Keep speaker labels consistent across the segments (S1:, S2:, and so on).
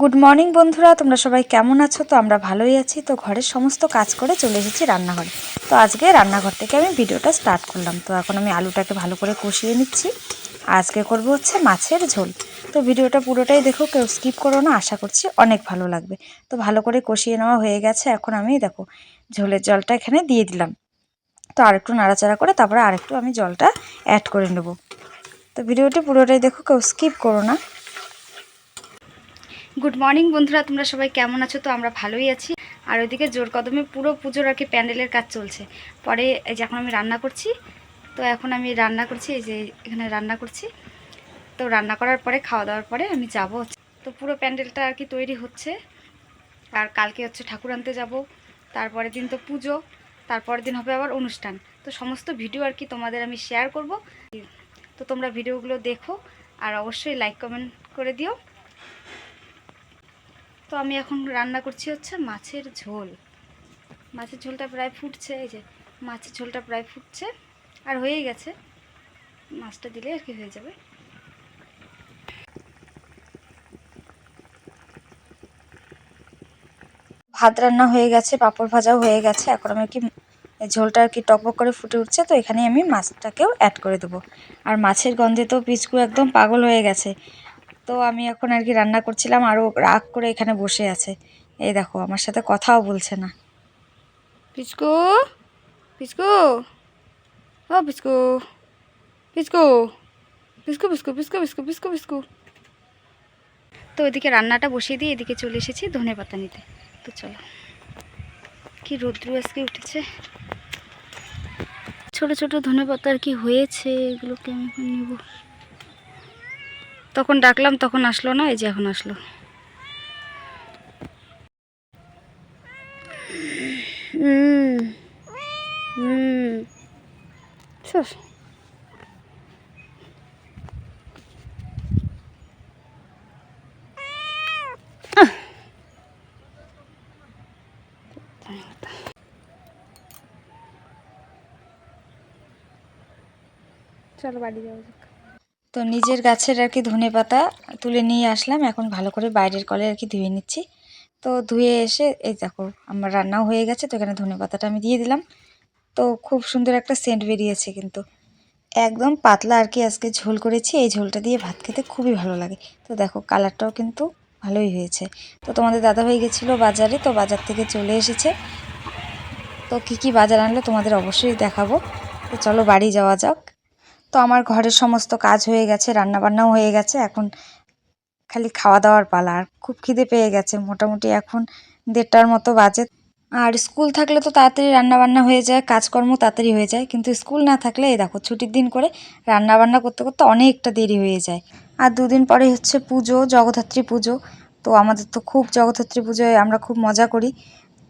S1: Good morning বন্ধুরা। তোমরা সবাই কেমন আছো? তো আমরা ভালোই আছি। তো ঘরের সমস্ত কাজ করে চলে এসেছি রান্নাঘরে। তো আজকে রান্নাঘর থেকে আমি ভিডিওটা স্টার্ট করলাম। তো এখন আমি আলুটাকে ভালো করে কষিয়ে নিচ্ছি। আজকে করব হচ্ছে মাছের ঝোল। তো ভিডিওটা পুরোটাই দেখো, কেউ স্কিপ করো না। আশা করছি অনেক ভালো লাগবে। তো ভালো করে কষিয়ে নেওয়া হয়ে গেছে। এখন আমি দেখো, ঝোলের জলটা এখানে দিয়ে দিলাম। তো আরেকটু নাড়াচাড়া করে তারপরে আরেকটু আমি জলটা অ্যাড করে নেব। তো ভিডিওটি পুরোটাই দেখো, কেউ স্কিপ করো না। গুড মর্নিং বন্ধুরা, তোমরা সবাই কেমন আছো? তো আমরা ভালোই আছি। আর ওইদিকে জোর কদমে পুরো পুজোর আর কি প্যান্ডেলের কাজ চলছে। পরে এই যে এখন আমি রান্না করছি, তো এখন আমি রান্না করছি, এই যে এখানে রান্না করছি। তো রান্না করার পরে, খাওয়া দাওয়ার পরে আমি যাব তো পুরো প্যান্ডেলটা আর কি তৈরি হচ্ছে। আর কালকে হচ্ছে ঠাকুর আনতে যাব। তারপরের দিন তো পুজো, তারপরের দিন হবে আবার অনুষ্ঠান। তো সমস্ত ভিডিও আর কি তোমাদের আমি শেয়ার করব। তো তোমরা ভিডিওগুলো দেখো, আর অবশ্যই লাইক কমেন্ট করে দিও। তো আমি এখন রান্না করছি হচ্ছে মাছের ঝোল। মাছের ঝোলটা প্রায় ফুটছে, এই যে মাছের ঝোলটা প্রায় ফুটছে। আর হয়েই গেছে। মাছটা দিলে আর কি হয়ে যাবে। ভাত রান্না হয়ে গেছে, পাঁপড় ভাজাও হয়ে গেছে। এখন আমি কি ঝোলটা আর কি টকবক করে ফুটে উঠছে, তো এখানে আমি মাছটাকেও অ্যাড করে দেবো। আর মাছের গন্ধে তো পিচকু একদম পাগল হয়ে গেছে। তো আমি এখন আর কি রান্না করছিলাম, আরও রাগ করে এখানে বসে আছে। এই দেখো, আমার সাথে কথাও বলছে না। পিচকু পিচকু, ও পিচকু পিচকু পিচকু পিচকু পিচকু পিচকু পিচকু পিচকু। তো ওইদিকে রান্নাটা বসিয়ে দিয়ে এদিকে চলে এসেছি ধনে পাতা নিতে। তো চলো, কি রৌদ্র আজকে উঠেছে। ছোট ছোট ধনে পাতা আর কি হয়েছে, এগুলোকে আমি এখন নিব। তখন ডাকলাম তখন আসলো না এই যে এখন আসলো। চলো বাড়ি যাওয়া যাক। তো নিজের গাছের আর কি ধনে পাতা তুলে নিয়ে আসলাম। এখন ভালো করে বাইরের কলে আর কি ধুয়ে নিচ্ছি। তো ধুয়ে এসে এই দেখো, আমার রান্নাও হয়ে গেছে, তো এখানে ধনে পাতাটা আমি দিয়ে দিলাম। তো খুব সুন্দর একটা সেন্ট বেরিয়েছে কিন্তু। একদম পাতলা আর কি আজকে ঝোল করেছি, এই ঝোলটা দিয়ে ভাত খেতে খুবই ভালো লাগে। তো দেখো, কালারটাও কিন্তু ভালোই হয়েছে। তো তোমাদের দাদা হয়ে গেছিল বাজারে, তো বাজার থেকে চলে এসেছে। তো কি কি বাজার আনলো তোমাদের অবশ্যই দেখাবো। তো চলো বাড়ি যাওয়া যাক। তো আমার ঘরের সমস্ত কাজ হয়ে গেছে, রান্নাবান্নাও হয়ে গেছে। এখন খালি খাওয়া দাওয়ার পালা। আর খুব খিদে পেয়ে গেছে। মোটামুটি এখন দেড়টার মতো বাজে। আর স্কুল থাকলে তো তাড়াতাড়ি রান্নাবান্না হয়ে যায়, কাজকর্ম তাড়াতাড়ি হয়ে যায়। কিন্তু স্কুল না থাকলে এই দেখো, ছুটির দিন করে রান্নাবান্না করতে করতে অনেকটা দেরি হয়ে যায়। আর দুদিন পরে হচ্ছে পুজো, জগদ্ধাত্রী পুজো। তো আমাদের তো খুব জগদ্ধাত্রী পুজোয় আমরা খুব মজা করি।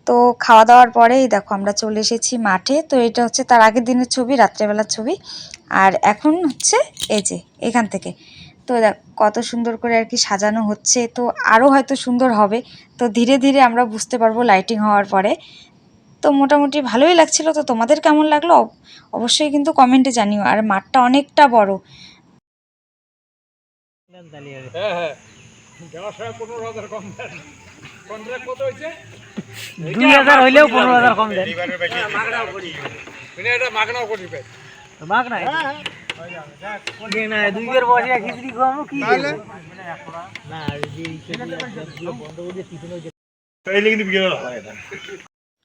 S1: তো খাওয়া দাওয়ার পরেই দেখো আমরা চলে এসেছি মাঠে। তো এটা হচ্ছে তার আগের দিনের ছবি, রাত্রেবেলার ছবি। আর এখন হচ্ছে এই যে এখান থেকে। তো দেখ, কত সুন্দর করে আর কি সাজানো হচ্ছে। তো আরও হয়তো সুন্দর হবে। তো ধীরে ধীরে আমরা বুঝতে পারব লাইটিং হওয়ার পরে। তো মোটামুটি ভালোই লাগছিল। তো তোমাদের কেমন লাগল? অবশ্যই কিন্তু কমেন্টে জানিও। আর মাঠটা অনেকটা বড়।
S2: হ্যাঁ হ্যাঁ।
S3: দুই হাজার হইলেও পনেরো হাজার কম দেন।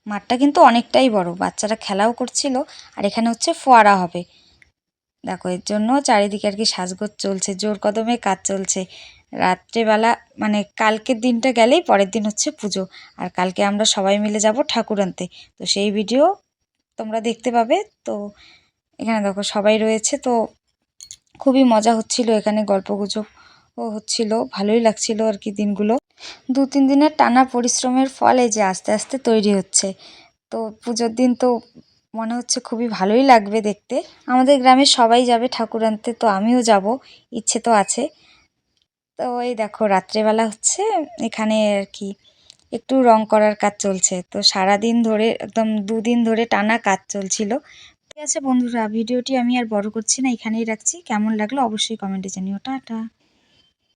S1: মাঠটা কিন্তু অনেকটাই বড় বাচ্চারা খেলাও করছিল আর এখানে হচ্ছে ফোয়ারা হবে। দেখো এর জন্য চারিদিকে আর কি সাজগোজ চলছে জোর কদমে কাজ চলছে। রাত্রেবেলা মানে কালকের দিনটা গেলেই পরের দিন হচ্ছে পুজো। আর কালকে আমরা সবাই মিলে যাব ঠাকুর আনতে। তো সেই ভিডিও তোমরা দেখতে পাবে। তো এখানে দেখো, সবাই রয়েছে। তো খুবই মজা হচ্ছিল এখানে, গল্পগুজব ও হচ্ছিল। ভালোই লাগছিল আর কি দিনগুলো। দু, তিন দিনের টানা পরিশ্রমের ফল যে আস্তে আস্তে তৈরি হচ্ছে। তো পুজোর দিন তো মনে হচ্ছে খুবই ভালোই লাগবে দেখতে। আমাদের গ্রামের সবাই যাবে ঠাকুর আনতে, তো আমিও যাব। ইচ্ছে তো আছে। তো ওই দেখো, রাত্রেবেলা হচ্ছে এখানে আর কি একটু রং করার কাজ চলছে। তো সারাদিন ধরে, একদম দুদিন ধরে টানা কাজ চলছিল। ঠিক আছে বন্ধুরা, ভিডিওটি আমি আর বড় করছি না, এখানেই রাখছি। কেমন লাগল অবশ্যই কমেন্টে জানিও। টাটা।